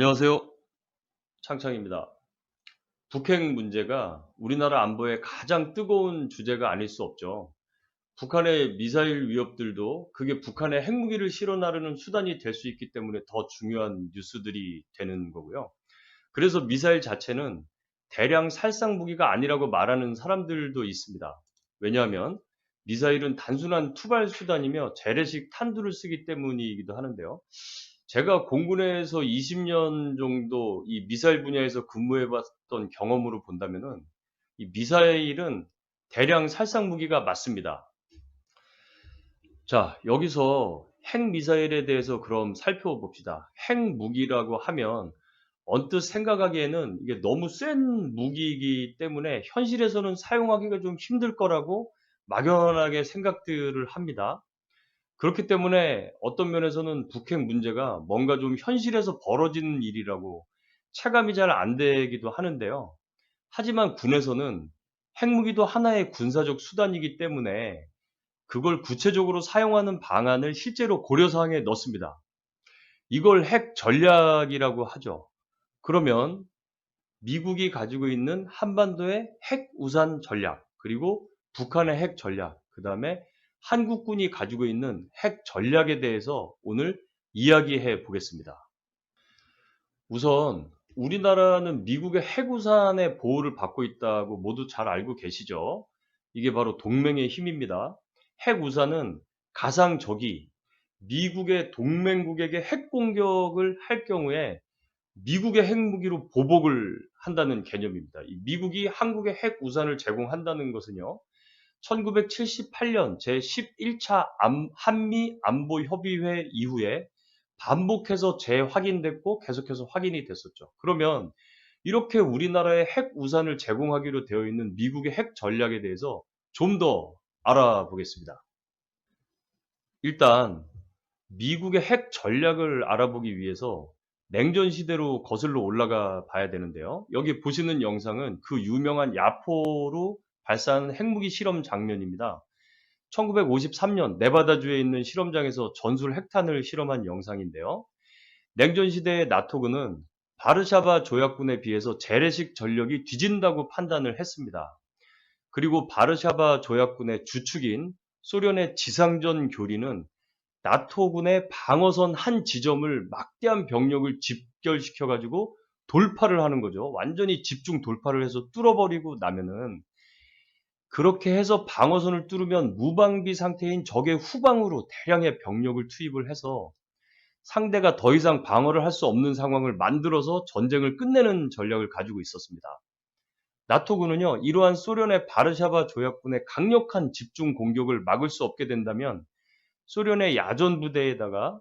안녕하세요. 창창입니다. 북핵 문제가 우리나라 안보의 가장 뜨거운 주제가 아닐 수 없죠. 북한의 미사일 위협들도 그게 북한의 핵무기를 실어 나르는 수단이 될 수 있기 때문에 더 중요한 뉴스들이 되는 거고요. 그래서 미사일 자체는 대량 살상 무기가 아니라고 말하는 사람들도 있습니다. 왜냐하면 미사일은 단순한 투발 수단이며 재래식 탄두를 쓰기 때문이기도 하는데요. 제가 공군에서 20년 정도 이 미사일 분야에서 근무해 봤던 경험으로 본다면은 이 미사일은 대량 살상 무기가 맞습니다. 자, 여기서 핵 미사일에 대해서 그럼 살펴봅시다. 핵 무기라고 하면 언뜻 생각하기에는 이게 너무 센 무기이기 때문에 현실에서는 사용하기가 좀 힘들 거라고 막연하게 생각들을 합니다. 그렇기 때문에 어떤 면에서는 북핵 문제가 뭔가 좀 현실에서 벌어지는 일이라고 체감이 잘 안 되기도 하는데요. 하지만 군에서는 핵무기도 하나의 군사적 수단이기 때문에 그걸 구체적으로 사용하는 방안을 실제로 고려사항에 넣습니다. 이걸 핵 전략이라고 하죠. 그러면 미국이 가지고 있는 한반도의 핵 우산 전략, 그리고 북한의 핵 전략, 그 다음에 한국군이 가지고 있는 핵 전략에 대해서 오늘 이야기해 보겠습니다. 우선 우리나라는 미국의 핵우산의 보호를 받고 있다고 모두 잘 알고 계시죠? 이게 바로 동맹의 힘입니다. 핵우산은 가상 적이 미국의 동맹국에게 핵 공격을 할 경우에 미국의 핵무기로 보복을 한다는 개념입니다. 미국이 한국의 핵우산을 제공한다는 것은요, 1978년 제11차 한미 안보 협의회 이후에 반복해서 재확인됐고 계속해서 확인이 됐었죠. 그러면 이렇게 우리나라의 핵 우산을 제공하기로 되어 있는 미국의 핵 전략에 대해서 좀 더 알아보겠습니다. 일단 미국의 핵 전략을 알아보기 위해서 냉전 시대로 거슬러 올라가 봐야 되는데요. 여기 보시는 영상은 그 유명한 야포로 발사하는 핵무기 실험 장면입니다. 1953년 네바다주에 있는 실험장에서 전술 핵탄을 실험한 영상인데요. 냉전 시대의 나토군은 바르샤바 조약군에 비해서 재래식 전력이 뒤진다고 판단을 했습니다. 그리고 바르샤바 조약군의 주축인 소련의 지상전 교리는 나토군의 방어선 한 지점을 막대한 병력을 집결시켜 가지고 돌파를 하는 거죠. 완전히 집중 돌파를 해서 뚫어버리고 나면은 그렇게 해서 방어선을 뚫으면 무방비 상태인 적의 후방으로 대량의 병력을 투입을 해서 상대가 더 이상 방어를 할 수 없는 상황을 만들어서 전쟁을 끝내는 전략을 가지고 있었습니다. 나토군은요, 이러한 소련의 바르샤바 조약군의 강력한 집중 공격을 막을 수 없게 된다면 소련의 야전 부대에다가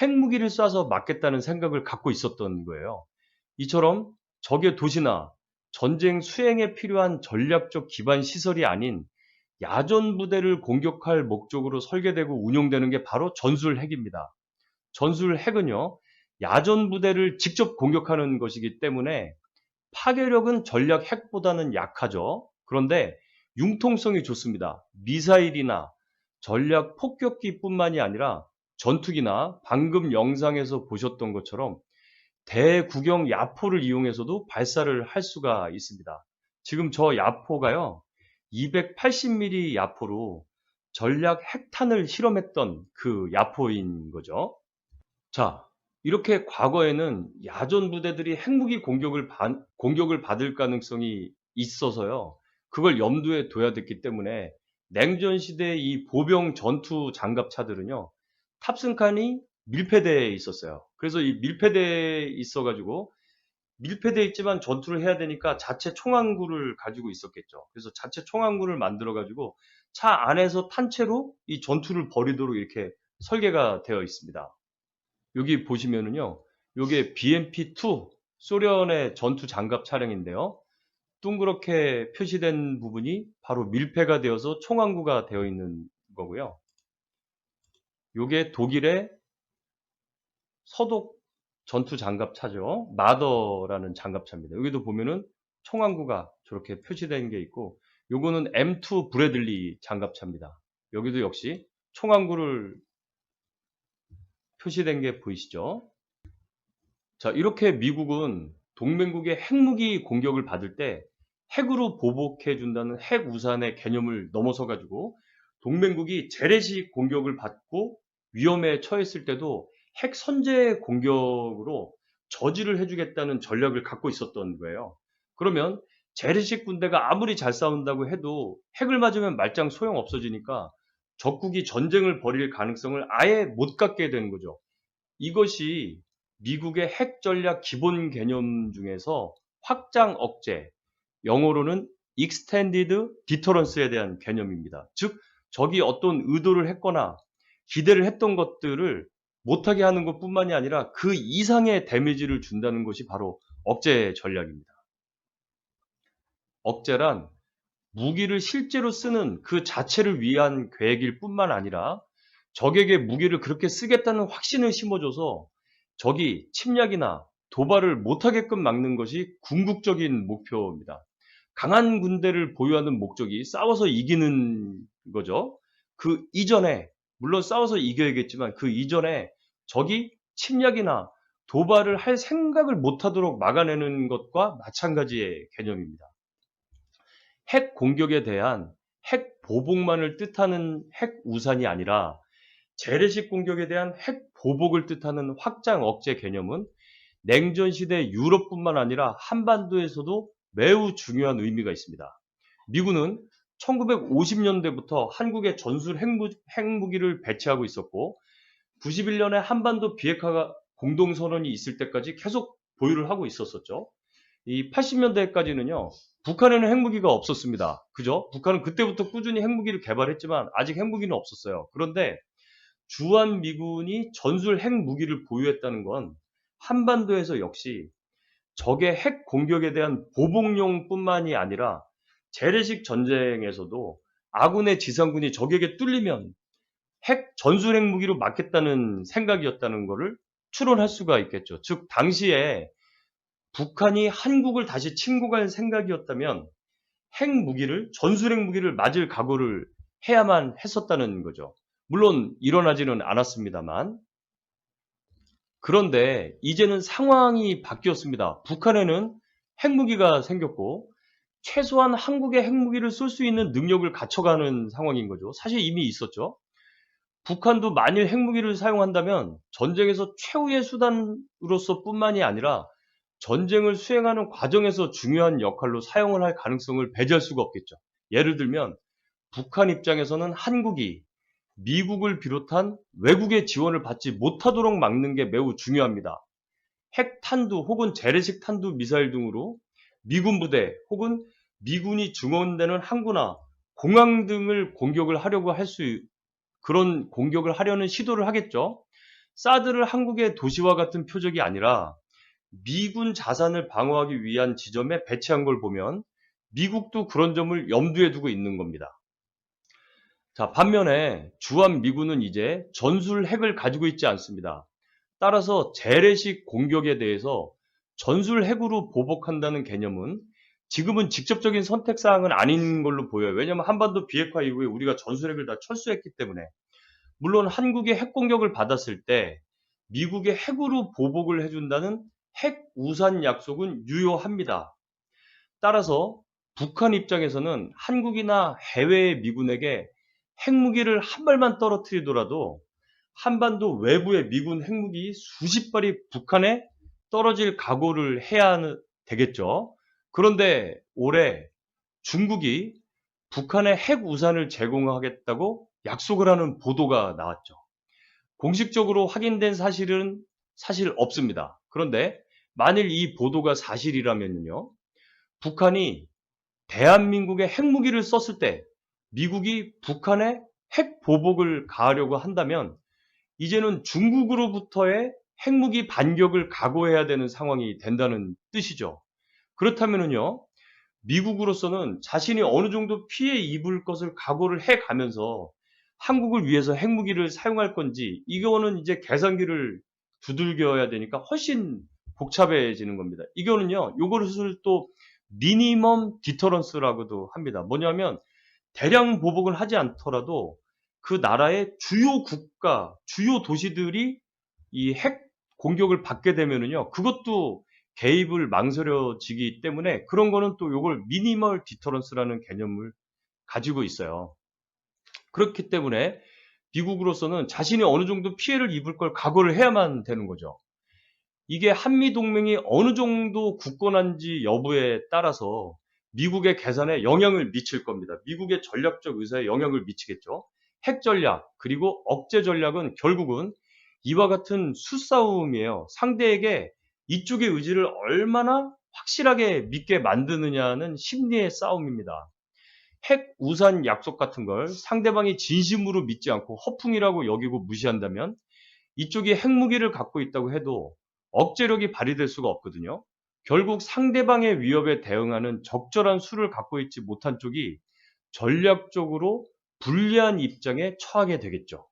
핵무기를 쏴서 막겠다는 생각을 갖고 있었던 거예요. 이처럼 적의 도시나 전쟁 수행에 필요한 전략적 기반 시설이 아닌 야전 부대를 공격할 목적으로 설계되고 운용되는 게 바로 전술 핵입니다. 전술 핵은요, 야전 부대를 직접 공격하는 것이기 때문에 파괴력은 전략 핵보다는 약하죠. 그런데 융통성이 좋습니다. 미사일이나 전략 폭격기뿐만이 아니라 전투기나 방금 영상에서 보셨던 것처럼 대구경 야포를 이용해서도 발사를 할 수가 있습니다. 지금 저 야포가요, 280mm 야포로 전략 핵탄을 실험했던 그 야포인 거죠. 자, 이렇게 과거에는 야전 부대들이 핵무기 공격을, 바, 공격을 받을 가능성이 있어서요. 그걸 염두에 둬야 됐기 때문에 냉전 시대의 이 보병 전투 장갑차들은요. 탑승칸이 밀폐되어 있었어요. 그래서 이 밀폐되어 있어가지고 밀폐되어 있지만 전투를 해야 되니까 자체 총항구를 가지고 있었겠죠. 그래서 자체 총항구를 만들어가지고 차 안에서 탄채로 이 전투를 벌이도록 이렇게 설계가 되어 있습니다. 여기 보시면은요, 이게 BMP-2 소련의 전투 장갑 차량인데요. 둥그렇게 표시된 부분이 바로 밀폐가 되어서 총항구가 되어 있는 거고요. 이게 독일의 서독 전투 장갑차죠. 마더라는 장갑차입니다. 여기도 보면은 총항구가 저렇게 표시된 게 있고 요거는 M2 브래들리 장갑차입니다. 여기도 역시 총항구를 표시된 게 보이시죠? 자, 이렇게 미국은 동맹국의 핵무기 공격을 받을 때 핵으로 보복해 준다는 핵 우산의 개념을 넘어서 가지고 동맹국이 재래식 공격을 받고 위험에 처했을 때도 핵 선제 공격으로 저지를 해주겠다는 전략을 갖고 있었던 거예요. 그러면 재래식 군대가 아무리 잘 싸운다고 해도 핵을 맞으면 말짱 소용 없어지니까 적국이 전쟁을 벌일 가능성을 아예 못 갖게 되는 거죠. 이것이 미국의 핵 전략 기본 개념 중에서 확장 억제, 영어로는 extended deterrence에 대한 개념입니다. 즉, 적이 어떤 의도를 했거나 기대를 했던 것들을 못하게 하는 것 뿐만이 아니라 그 이상의 데미지를 준다는 것이 바로 억제 전략입니다. 억제란 무기를 실제로 쓰는 그 자체를 위한 계획일 뿐만 아니라 적에게 무기를 그렇게 쓰겠다는 확신을 심어줘서 적이 침략이나 도발을 못하게끔 막는 것이 궁극적인 목표입니다. 강한 군대를 보유하는 목적이 싸워서 이기는 거죠. 그 이전에 물론 싸워서 이겨야겠지만 그 이전에 적이 침략이나 도발을 할 생각을 못하도록 막아내는 것과 마찬가지의 개념입니다. 핵 공격에 대한 핵 보복만을 뜻하는 핵 우산이 아니라 재래식 공격에 대한 핵 보복을 뜻하는 확장 억제 개념은 냉전 시대 유럽뿐만 아니라 한반도에서도 매우 중요한 의미가 있습니다. 미군은 1950년대부터 한국에 전술 핵무, 핵무기를 배치하고 있었고 91년에 한반도 비핵화 공동선언이 있을 때까지 계속 보유를 하고 있었었죠. 이 80년대까지는요, 북한에는 핵무기가 없었습니다. 그죠? 북한은 그때부터 꾸준히 핵무기를 개발했지만 아직 핵무기는 없었어요. 그런데 주한 미군이 전술 핵무기를 보유했다는 건 한반도에서 역시 적의 핵 공격에 대한 보복용뿐만이 아니라 재래식 전쟁에서도 아군의 지상군이 적에게 뚫리면 핵 전술 핵무기로 막겠다는 생각이었다는 것을 추론할 수가 있겠죠. 즉 당시에 북한이 한국을 다시 침공할 생각이었다면 핵무기를 전술 핵무기를 맞을 각오를 해야만 했었다는 거죠. 물론 일어나지는 않았습니다만 그런데 이제는 상황이 바뀌었습니다. 북한에는 핵무기가 생겼고 최소한 한국의 핵무기를 쏠 수 있는 능력을 갖춰가는 상황인 거죠. 사실 이미 있었죠. 북한도 만일 핵무기를 사용한다면 전쟁에서 최후의 수단으로서 뿐만이 아니라 전쟁을 수행하는 과정에서 중요한 역할로 사용을 할 가능성을 배제할 수가 없겠죠. 예를 들면 북한 입장에서는 한국이 미국을 비롯한 외국의 지원을 받지 못하도록 막는 게 매우 중요합니다. 핵 탄두 혹은 재래식 탄두 미사일 등으로 미군 부대 혹은 미군이 증원되는 항구나 공항 등을 공격을 하려고 할 수 그런 공격을 하려는 시도를 하겠죠. 사드를 한국의 도시와 같은 표적이 아니라 미군 자산을 방어하기 위한 지점에 배치한 걸 보면 미국도 그런 점을 염두에 두고 있는 겁니다. 자, 반면에 주한 미군은 이제 전술 핵을 가지고 있지 않습니다. 따라서 재래식 공격에 대해서 전술 핵으로 보복한다는 개념은 지금은 직접적인 선택사항은 아닌 걸로 보여요. 왜냐하면 한반도 비핵화 이후에 우리가 전술핵을 다 철수했기 때문에. 물론 한국의 핵 공격을 받았을 때 미국의 핵으로 보복을 해준다는 핵 우산 약속은 유효합니다. 따라서 북한 입장에서는 한국이나 해외의 미군에게 핵무기를 한 발만 떨어뜨리더라도 한반도 외부의 미군 핵무기 수십 발이 북한에 떨어질 각오를 해야 되겠죠. 그런데 올해 중국이 북한에 핵 우산을 제공하겠다고 약속을 하는 보도가 나왔죠. 공식적으로 확인된 사실은 사실 없습니다. 그런데 만일 이 보도가 사실이라면요. 북한이 대한민국의 핵무기를 썼을 때 미국이 북한에 핵 보복을 가하려고 한다면 이제는 중국으로부터의 핵무기 반격을 각오해야 되는 상황이 된다는 뜻이죠. 그렇다면은요, 미국으로서는 자신이 어느 정도 피해 입을 것을 각오를 해 가면서 한국을 위해서 핵무기를 사용할 건지, 이거는 이제 계산기를 두들겨야 되니까 훨씬 복잡해지는 겁니다. 이거는요, 요것을 또 미니멈 디터런스라고도 합니다. 뭐냐면, 대량 보복을 하지 않더라도 그 나라의 주요 국가, 주요 도시들이 이 핵 공격을 받게 되면은요, 그것도 개입을 망설여지기 때문에 그런 거는 또 요걸 미니멀 디터런스라는 개념을 가지고 있어요. 그렇기 때문에 미국으로서는 자신이 어느 정도 피해를 입을 걸 각오를 해야만 되는 거죠. 이게 한미 동맹이 어느 정도 굳건한지 여부에 따라서 미국의 계산에 영향을 미칠 겁니다. 미국의 전략적 의사에 영향을 미치겠죠. 핵 전략 그리고 억제 전략은 결국은 이와 같은 수싸움이에요. 상대에게 이쪽의 의지를 얼마나 확실하게 믿게 만드느냐는 심리의 싸움입니다. 핵 우산 약속 같은 걸 상대방이 진심으로 믿지 않고 허풍이라고 여기고 무시한다면 이쪽이 핵무기를 갖고 있다고 해도 억제력이 발휘될 수가 없거든요. 결국 상대방의 위협에 대응하는 적절한 수를 갖고 있지 못한 쪽이 전략적으로 불리한 입장에 처하게 되겠죠.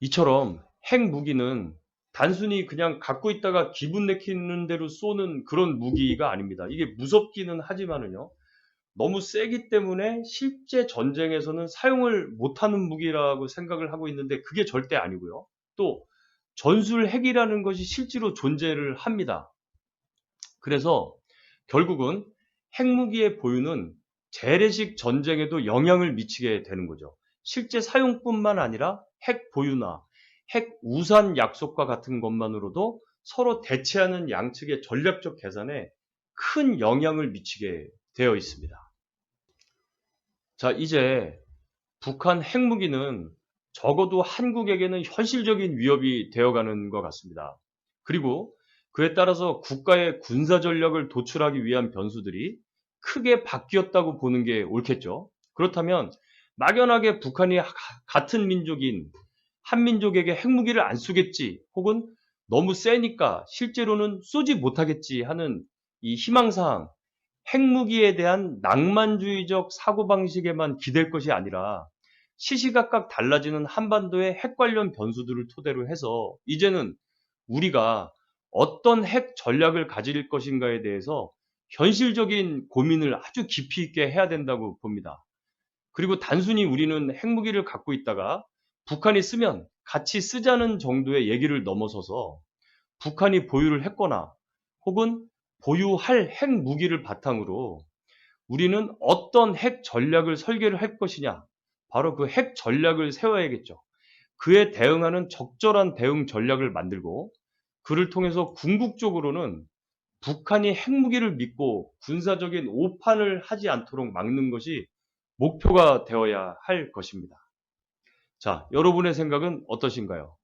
이처럼 핵무기는 단순히 그냥 갖고 있다가 기분 내키는 대로 쏘는 그런 무기가 아닙니다. 이게 무섭기는 하지만은요. 너무 세기 때문에 실제 전쟁에서는 사용을 못하는 무기라고 생각을 하고 있는데 그게 절대 아니고요. 또 전술 핵이라는 것이 실제로 존재를 합니다. 그래서 결국은 핵무기의 보유는 재래식 전쟁에도 영향을 미치게 되는 거죠. 실제 사용뿐만 아니라 핵 보유나 핵 우산 약속과 같은 것만으로도 서로 대체하는 양측의 전략적 계산에 큰 영향을 미치게 되어 있습니다. 자, 이제 북한 핵무기는 적어도 한국에게는 현실적인 위협이 되어가는 것 같습니다. 그리고 그에 따라서 국가의 군사 전략을 도출하기 위한 변수들이 크게 바뀌었다고 보는 게 옳겠죠. 그렇다면 막연하게 북한이 같은 민족인 한민족에게 핵무기를 안 쏘겠지 혹은 너무 세니까 실제로는 쏘지 못하겠지 하는 이 희망사항 핵무기에 대한 낭만주의적 사고방식에만 기댈 것이 아니라 시시각각 달라지는 한반도의 핵 관련 변수들을 토대로 해서 이제는 우리가 어떤 핵 전략을 가질 것인가에 대해서 현실적인 고민을 아주 깊이 있게 해야 된다고 봅니다. 그리고 단순히 우리는 핵무기를 갖고 있다가 북한이 쓰면 같이 쓰자는 정도의 얘기를 넘어서서 북한이 보유를 했거나 혹은 보유할 핵 무기를 바탕으로 우리는 어떤 핵 전략을 설계를 할 것이냐. 바로 그 핵 전략을 세워야겠죠. 그에 대응하는 적절한 대응 전략을 만들고 그를 통해서 궁극적으로는 북한이 핵무기를 믿고 군사적인 오판을 하지 않도록 막는 것이 목표가 되어야 할 것입니다. 자, 여러분의 생각은 어떠신가요?